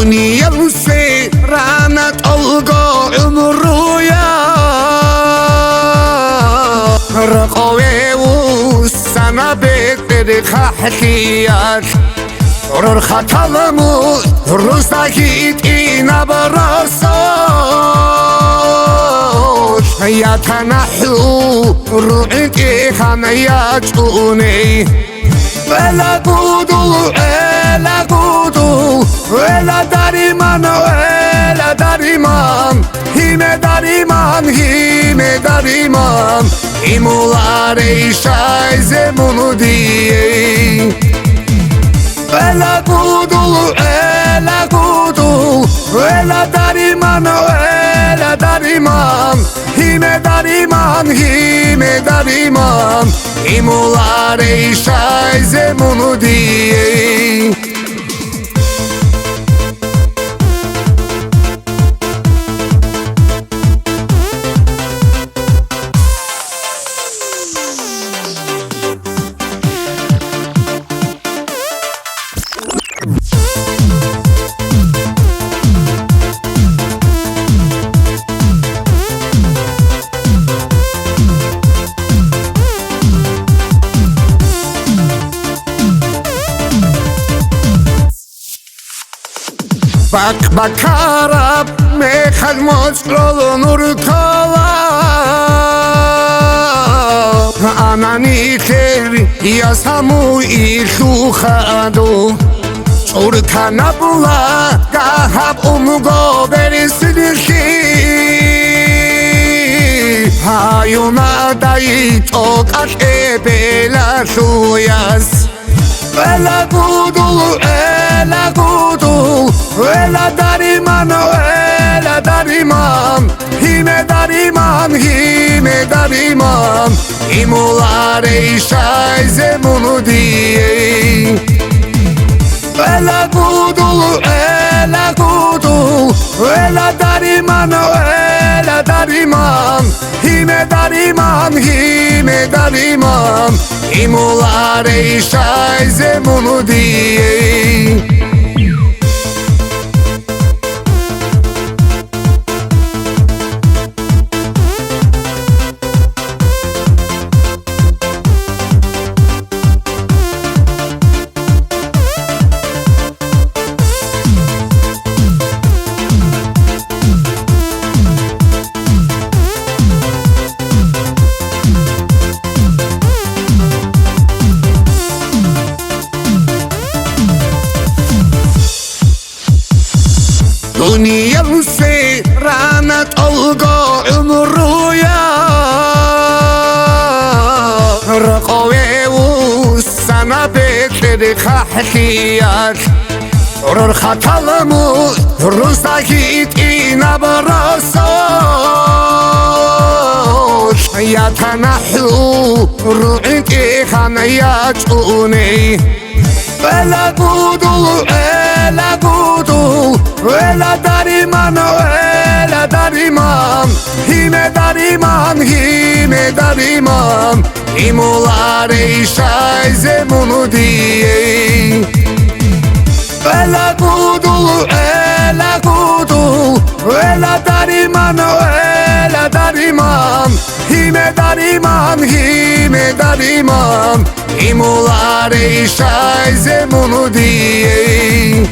دنیا سی رانت آلگا امرویا رقوی و سنا بیتر خحکیار Ror hatalımı Rus'a git inabarasor Yatanahu Ru'iki hanayacuni Ela gudu, ela gudu. Vela dariman vela dariman Hime dariman hime dariman. Imulare işay zemunu diye Vela kudul vela kudul Vela dariman vela dariman. Hime dariman hime dariman. Imulare işay zemunu diye ბაკბაკარაბ მე ხარ მოწყროლო ნურთალა ანანი ხერი იასამუ იხუხადო წურთანაბულა გაჰაბ უმუგო ბერისილიხი ჰაიუნა დაიწო კაშკებელა შუიას. ყველა გუდულ ე dariman, ela dariman Hime dariman, hime dariman İmulare şayze bunu diye. Ela kudu, ela kudu Ela dariman, ela dariman Hime dariman, hime dariman İmulare şayze bunu diye Dünyam se ranat olgo umruya Raqowe u sana bekleri kahtiyar Rur xatalmu ruzdakit inabraso Ya tanahu ru'inki xanaya çuni Ela kudu, ela kudu hime dariman İmulare şayze bunu diye Ela kudu, ela kudu Ela dariman, ela dariman Hime dariman, hime dariman İmulare şayze bunu diye